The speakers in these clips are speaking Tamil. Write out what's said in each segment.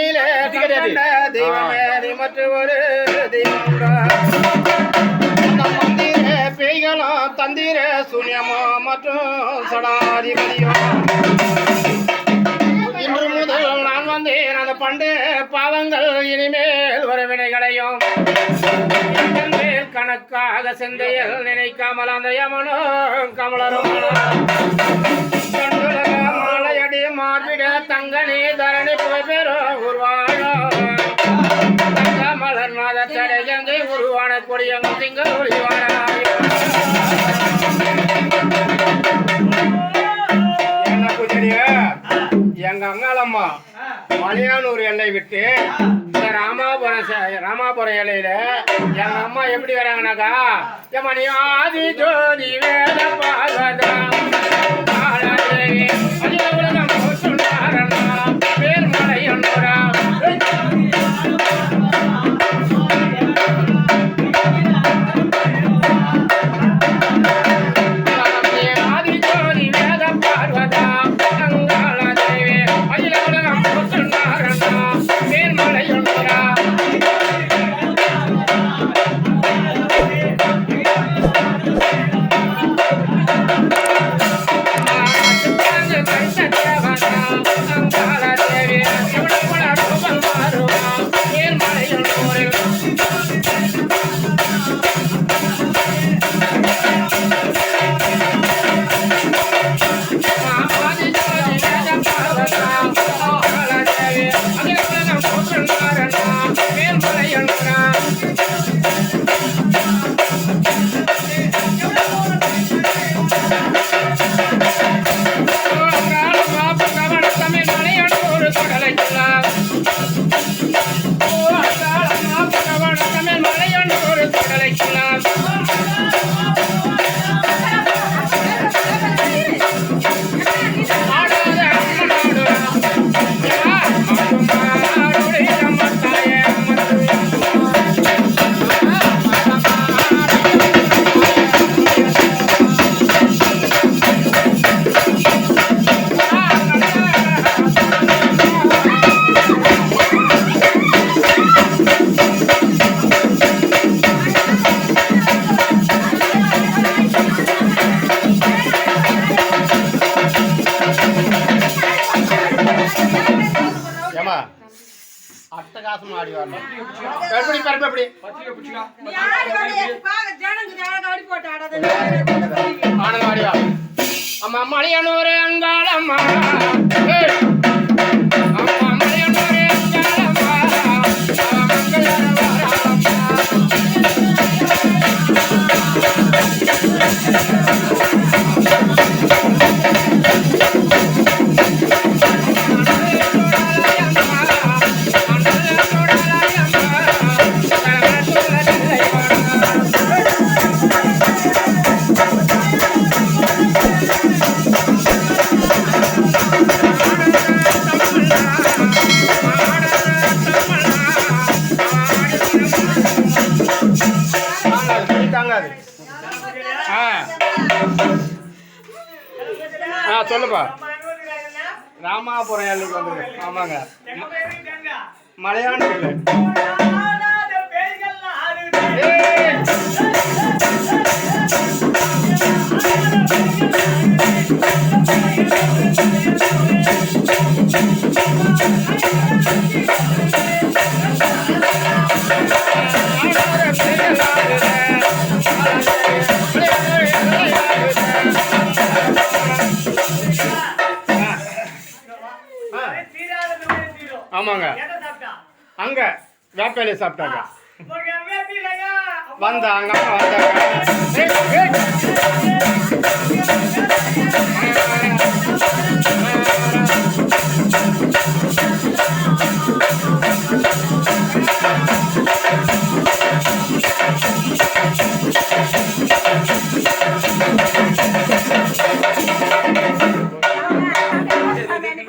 மண்ணாலும் தண்ணீர கண் கண்ட தெய்வமே நீ மற்ற ஒரு தெய்வம் பேய்களும் தந்திர சூன்யமோ மற்றும் சடாதிபதியோ. இன்று முதல் நான் வந்தேன் அந்த பண்டு பாவங்கள் இனிமேல் வர வினைகளையும் எங்கள் மேல் கணக்காக செந்தையில் நினைக்காமல் அந்த யமனோ கமலரும் மாலையடி மார்பிட தங்கனே தரணி புகழ்பெறோ உருவாழோ கொடியங்கள் திங்கள் என்ன பூஜடியா எங்க அங்காளம்மா மலையானூர் எல்லை விட்டு இந்த ராமாபுரம் ராமாபுரம் எல்லையில எங்க அம்மா எப்படி வராங்கனாக்கா நீ ஆதி ஜோதி வேத பாகதா அட்டகாசம் ஆடி வரணும் எப்படி? பரப்பு எப்படி ஆனந்த ஆடிவா. அம்மா மணியனூர் அங்காளம்மா. ஆ. ஆ சொல்லுப்பா. ராமாபுரம் எல்லைக்கு வந்து ஆமாங்க மலையாள ஆமாங்க. அங்க வேப்பையில சாப்பிட்டாங்க. வந்த அங்க வந்தாங்க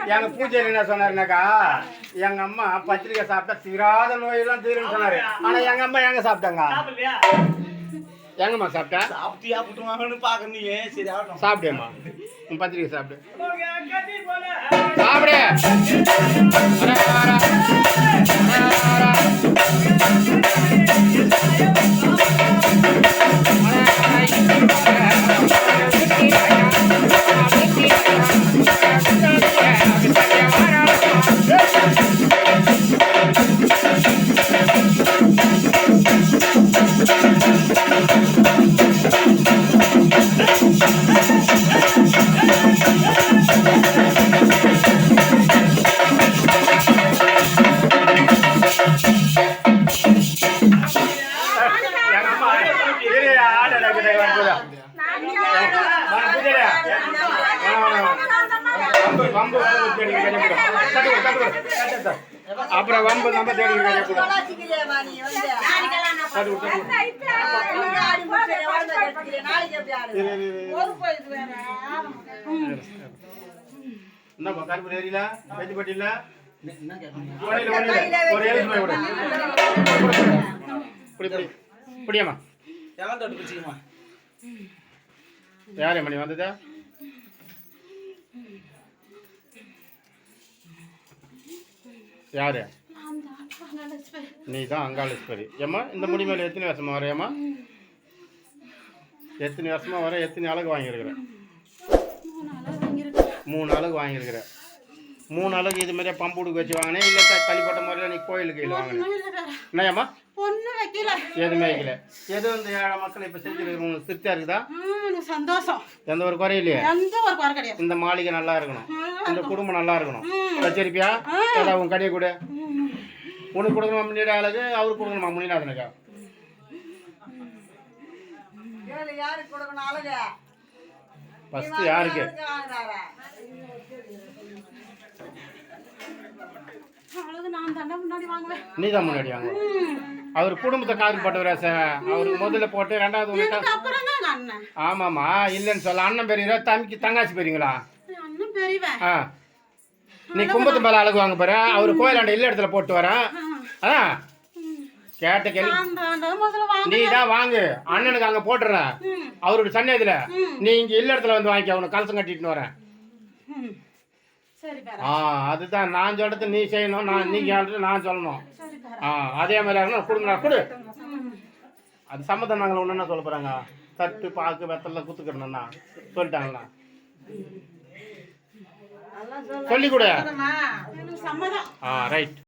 எங்க பூஜை என்ன சொன்னாருனாக்கா? எங்க அம்மா பத்திரிக்கை சாப்பிட்டா தீராத நோயெல்லாம் தீரும்னு சொன்னாரு. ஆனா எங்க அம்மா எங்க சாப்பிட்டாங்க? எங்கம்மா சாப்பிட்டா? சாப்பிட்டியா புட்டுமாங்கன்னு பாக்க நீ சரி ஆகட்டும். சாப்பிட்டேம்மா உன் பத்திரிக்கை சாப்பிடு. சாப்பிடு. அப்புறம் வம்பு நம்ம தேடி. என்னப்பா கருப்பு ஏரியில ஒன்றில. ஒரு எழுபது ரூபாய் கொடு. புடி புடி. புடியம்மா. எவன் தொட்டு பிடிச்சிக்குமா? யாரு மணி வந்ததா? யாரு? நீ தான் அங்காளேஸ்வரி. ஏம்மா இந்த முடி மேல எத்தனை வருஷமா வரையம்மா எத்தனை வருஷமா வர எத்தனை அழகு வாங்கியிருக்கிற? மூணு அழகு வாங்கியிருக்கிற. மூணு அழகு இது மாதிரியே பம்புடுக்கு வச்சு வாங்கினேன் இல்லை தள்ளிப்பட்ட முறையில் நீ கோயிலுக்கு கையில் வாங்கினேன் வைக்கல எதுவுமே வைக்கல. எது வந்து ஏழை மக்கள் இப்போ செஞ்சுருக்கிற உங்களுக்கு திருப்தியாக இருக்குதா? சந்தோஷம் எந்த ஒரு குறையிலையே எந்த ஒரு குறை கிடையாது. இந்த மாளிகை நல்லா இருக்கணும். இந்த குடும்பம் நல்லா இருக்கணும். வச்சிருப்பியா ஏதாவது உன் கடையை கொடு. உனக்கு கொடுக்கணுமா முன்னாடி அழகு அவருக்கு கொடுக்கணுமா முன்னாடி யாருக்கு கொடுக்கணும் அழகு? ஃபஸ்ட்டு யாருக்கு? முன்னாடி வாங்குவேன். நீ தான் முன்னாடி வாங்க அவர் குடும்பத்தை காதுப்பட்டவரா சார் அவருக்கு முதல்ல போட்டு ரெண்டாவது ஆமாம்மா இல்லைன்னு சொல்ல. அண்ணன் பெரியரா தம்பிக்கு தங்காச்சி பெரியங்களா ஆ. நீ கும்பத்து மேலே அழகு வாங்க போற. அவர் கோயிலாண்ட இல்ல இடத்துல போட்டு வரேன் ஆ. கேட்ட கேள்வி. நீ தான் வாங்கு. அண்ணனுக்கு அங்கே போட்டுறேன் ம், அவரோட சன்னதியில். நீ இங்கே இல்ல இடத்துல வந்து வாங்கிக்க. அவனுக்கு கலசம் கட்டிட்டு வரேன். ஆ அதுதான். நான் சொல்றது நீ செய்யணும். நான் நீ சொல்றது நான் சொல்லணும். ஆ அதே மாதிரி இருக்கணும் கொடுங்கடா கொடு. அது சம்மதம் நாங்கள் ஒன்று என்ன சொல்ல போகிறாங்க தட்டு பாக்கு வெத்தலை குத்துக்கிடணும்னா சொல்லிட்டாங்களா சொல்லி கொடு. ஆ ரைட்